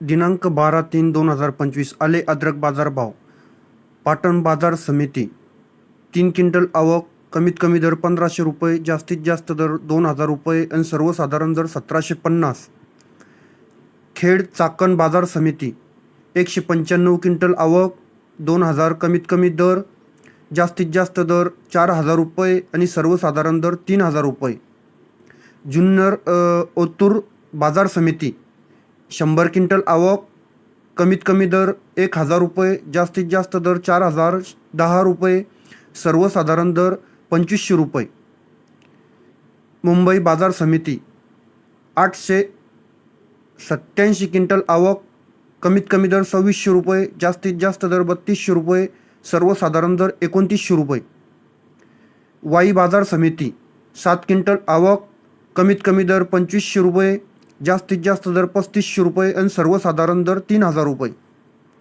दिनांक बारा तीन दोन हजार पंचवीस आले अद्रक बाजार भाव. पाटण बाजार समिती. तीन क्विंटल आवक कमीत कमी दर पंधराशे रुपये जास्तीत जास्त दर दोन हजार रुपये आणि सर्वसाधारण दर सतराशे पन्नास. खेड चाकण बाजार समिती. एकशे पंच्याण्णव क्विंटल आवक दोन हजार कमीत कमी दर जास्तीत जास्त दर चार हजार रुपये आणि सर्वसाधारण दर तीन हजार रुपये. जुन्नर ओतूर बाजार समिती. शंभर क्विंटल आवक कमीत कमी दर एक हजार रुपये जास्तीत जास्त दर चार हजार दहा रुपये सर्वसाधारण दर पंचवीसशे रुपये. मुंबई बाजार समिती आठशे सत्याऐंशी क्विंटल आवक कमीत कमी दर सव्वीसशे रुपये जास्तीत जास्त दर बत्तीसशे रुपये सर्वसाधारण दर एकोणतीसशे रुपये. वाई बाजार समिती सात क्विंटल आवक कमीत कमी दर पंचवीसशे रुपये जास्तीत जास्त दर पस्तीसशे रुपये आणि सर्वसाधारण दर तीन हजार रुपये.